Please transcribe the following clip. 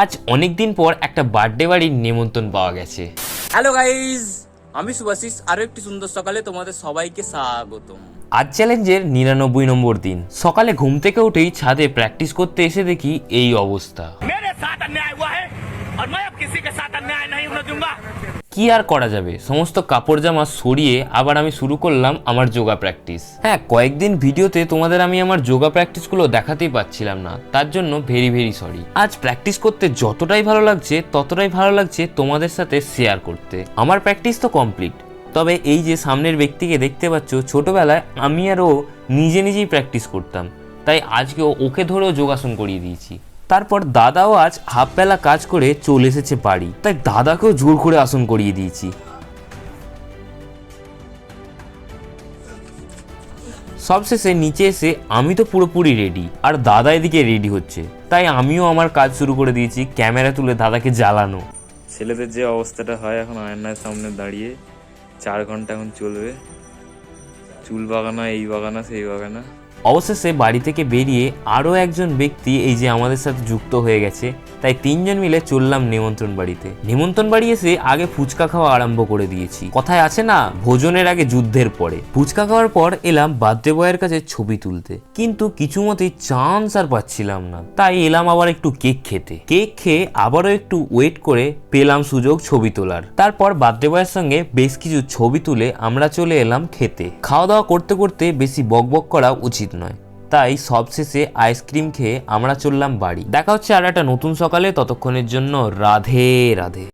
আজ অনেক দিন পর একটা বার্থডে বাড়ির নেমন্তন্ন পাওয়া গেছে হ্যালো গাইজ আমি সুভাশিস আরো একটি সুন্দর সকালে তোমাদের সবাইকে স্বাগতম আজ চ্যালেঞ্জের নিরানব্বই নম্বর দিন সকালে ঘুম থেকে উঠেই ছাদে প্র্যাকটিস করতে এসে দেখি এই অবস্থা मेरे साथ अन्याय हुआ है और मैं अब किसी के কি আর করা যাবে? সমস্ত কাপড় জামা সরিয়ে আবার আমি শুরু করলাম আমার যোগা প্র্যাকটিস হ্যাঁ কয়েকদিন ভিডিওতে তোমাদের আমি আমার যোগা প্র্যাকটিসগুলো দেখাতেই পাচ্ছিলাম না। তার জন্য ভেরি ভেরি সরি আজ প্র্যাকটিস করতে যতটাই ভালো লাগছে, ততটাই ভালো লাগছে তোমাদের সাথে শেয়ার করতে। আমার প্র্যাকটিস তো কমপ্লিট তবে এই যে সামনের ব্যক্তিকে দেখতে পাচ্ছ, ছোটবেলায় আমি আর ও নিজে নিজেই প্র্যাকটিস করতাম। তাই আজকে ওকে ধরেও যোগাসন করিয়ে দিয়েছি। তারপর দাদাও আজ হাফ বেলা কাজ করে চলে এসেছে বাড়ি। তাই দাদাকেও জোর করে আসন করিয়ে দিয়েছি। সবশেষে নিচে এসে আমি তো পুরোপুরি রেডি আর দাদা এদিকে রেডি হচ্ছে। তাই আমিও আমার কাজ শুরু করে দিয়েছি ক্যামেরা তুলে দাদাকে জ্বালানো। ছেলেদের যে অবস্থাটা হয় এখন আয়নার সামনে দাঁড়িয়ে, চার ঘণ্টা এখন চলবে। চুল বাগানা, এই বাগানা, সেই বাগানা। অবশেষে বাড়ি থেকে বেরিয়ে আরও একজন ব্যক্তি এই যে আমাদের সাথে যুক্ত হয়ে গেছে, তাই তিনজন মিলে চললাম নিমন্ত্রণ বাড়িতে। নিমন্ত্রণ বাড়ি এসে আগে ফুচকা খাওয়া আরম্ভ করে দিয়েছি। কথায় আছে না, ভোজনের আগে যুদ্ধের পরে। ফুচকা খাওয়ার পর এলাম বার্থডে বয়ের কাছে ছবি তুলতে। কিন্তু কিছু মতেই চান্স আর পাচ্ছিলাম না। তাই এলাম আবার একটু কেক খেতে। কেক খেয়ে আবারও একটু ওয়েট করে পেলাম সুযোগ ছবি তোলার। তারপর বার্থডে বয়ের সঙ্গে বেশ কিছু ছবি তুলে আমরা চলে এলাম খেতে। খাওয়া দাওয়া করতে করতে বেশি বকবক করা উচিত নয়। তাই সবশেষে আইসক্রিম খেয়ে আমরা চললাম বাড়ি। দেখা হচ্ছে আর একটা নতুন সকালে। ততক্ষণের জন্য রাধে রাধে।